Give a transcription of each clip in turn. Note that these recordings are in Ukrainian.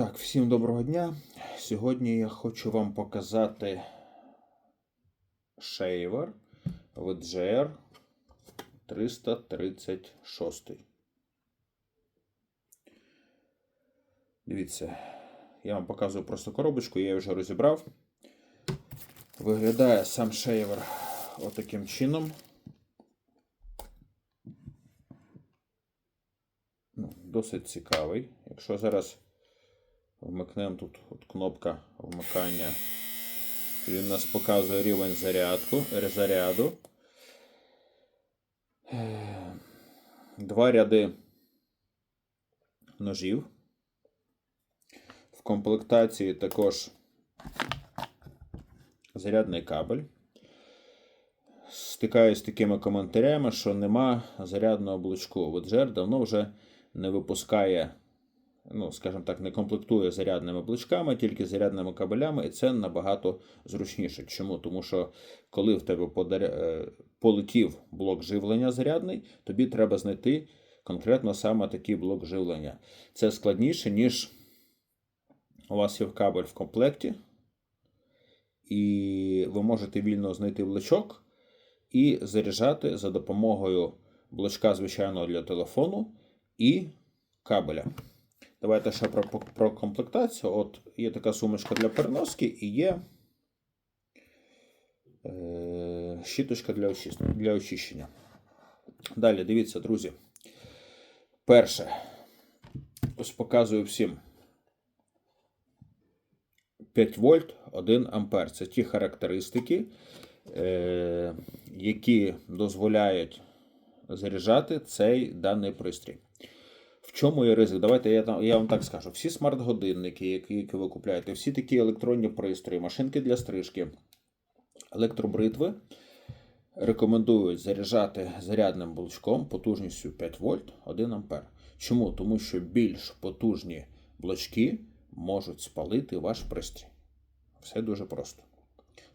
Так, всім доброго дня. Сьогодні я хочу вам показати шейвер VGR 336. Дивіться, я вам показую просто коробочку, я її вже розібрав. Виглядає сам шейвер отаким чином. Ну, досить цікавий. Якщо зараз вмикнемо тут от кнопка вмикання, він нас показує рівень зарядку, е, заряду. Е, Два ряди ножів. В комплектації також зарядний кабель. Стикаюсь з такими коментарями, що нема зарядного блочку. Веджер давно вже не випускає, ну, скажімо так, не комплектує зарядними блочками, тільки зарядними кабелями, і це набагато зручніше. Чому? Тому що коли в тебе е, полетів блок живлення зарядний, тобі треба знайти конкретно саме такий блок живлення. Це складніше, ніж у вас є кабель в комплекті, і ви можете вільно знайти блочок і заряджати за допомогою блочка звичайного для телефону і кабеля. Давайте ще про, про комплектацію. От є така сумочка для переноски і є е, щіточка для, очис- для очищення. Далі, дивіться, друзі. Перше, ось показую всім. 5 вольт, 1 ампер. Це ті характеристики, е, які дозволяють заряджати цей даний пристрій. В чому є ризик? Давайте я, я вам так скажу. Всі смарт-годинники, які, які ви купуєте, всі такі електронні пристрої, машинки для стрижки, електробритви рекомендують заряджати зарядним блочком потужністю 5 вольт 1 ампер. Чому? Тому що більш потужні блочки можуть спалити ваш пристрій. Все дуже просто.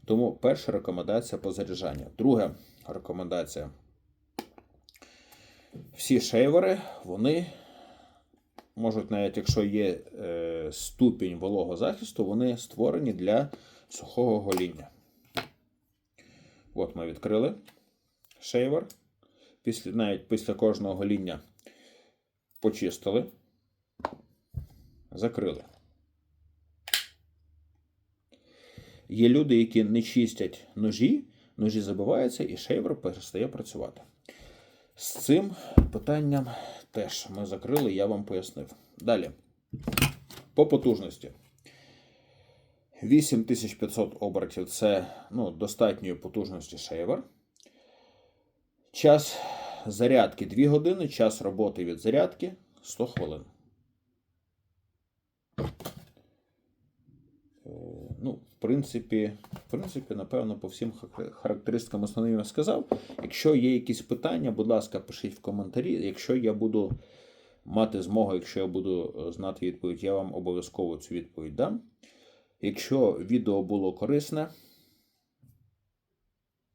Тому перша рекомендація по заряджанню. Друга рекомендація. Всі шейвери, вони можуть, навіть якщо є е, ступінь вологозахисту, вони створені для сухого гоління. От ми відкрили шейвер. Після, навіть після кожного гоління почистили, закрили. Є люди, які не чистять ножі, ножі забиваються і шейвер перестає працювати. З цим питанням теж ми закрили, я вам пояснив. Далі. По потужності. 8500 обертів це ну, достатньої потужності шейвер. Час зарядки 2 години, час роботи від зарядки 100 хвилин. Ну, в принципі, в принципі, напевно, по всім характеристикам основним я сказав. Якщо є якісь питання, будь ласка, пишіть в коментарі. Якщо я буду мати змогу, якщо я буду е, знати відповідь, я вам обов'язково цю відповідь дам. Якщо відео було корисне,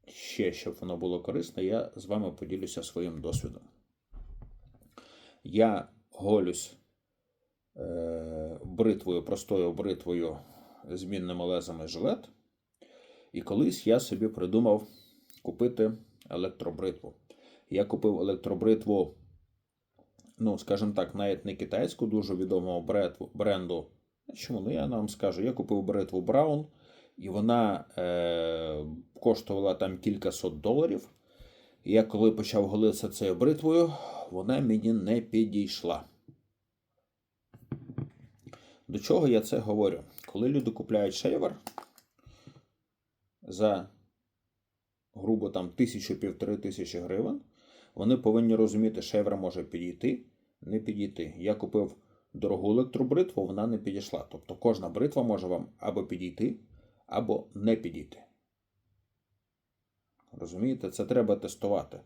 ще щоб воно було корисне, я з вами поділюся своїм досвідом. Я голюсь е, бритвою, простою бритвою змінними лезами жилет. І колись я собі придумав купити електробритву. Я купив електробритву, ну, скажімо так, навіть не китайську, дуже відомого бренду. Чому? Ну, я вам скажу, я купив бритву Браун, і вона е, коштувала там кількасот доларів. І я коли почав голитися цією бритвою, вона мені не підійшла. До чого я це говорю? Коли люди купляють шейвер за грубо там тисячу-півтори тисячі гривень, вони повинні розуміти, шейвер може підійти, не підійти. Я купив дорогу електробритву, вона не підійшла. Тобто кожна бритва може вам або підійти, або не підійти. Розумієте, це треба тестувати.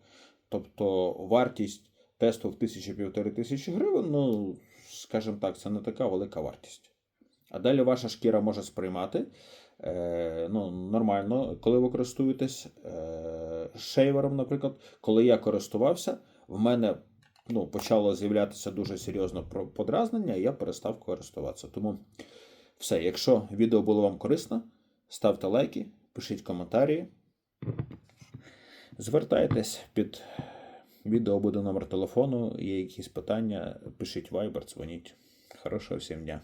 Тобто вартість тесту в тисячі-півтори тисячі гривень, ну, скажімо так, це не така велика вартість. А далі ваша шкіра може сприймати е, ну, нормально, коли ви користуєтесь е, шейвером, наприклад. Коли я користувався, в мене ну, почало з'являтися дуже серйозно подразнення, і я перестав користуватися. Тому все, якщо відео було вам корисно, ставте лайки, пишіть коментарі. Звертайтесь під відео буде номер телефону. Є якісь питання, пишіть Viber, дзвоніть. Хорошого всім дня.